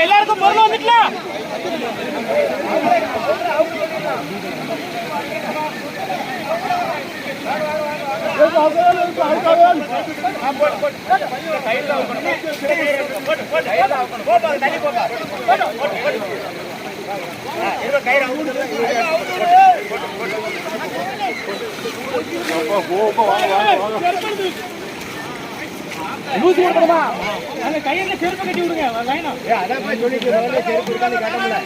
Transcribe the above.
எல்லாருக்கும் பொருள் வந்துக்கலாம் லூசு கொடுக்கணுமா அந்த கையில செருப்பு கட்டி விடுங்க லைனா அதான் போய் சொல்லிட்டு செருப்பு இருக்கான்னு கேட்டோம்ல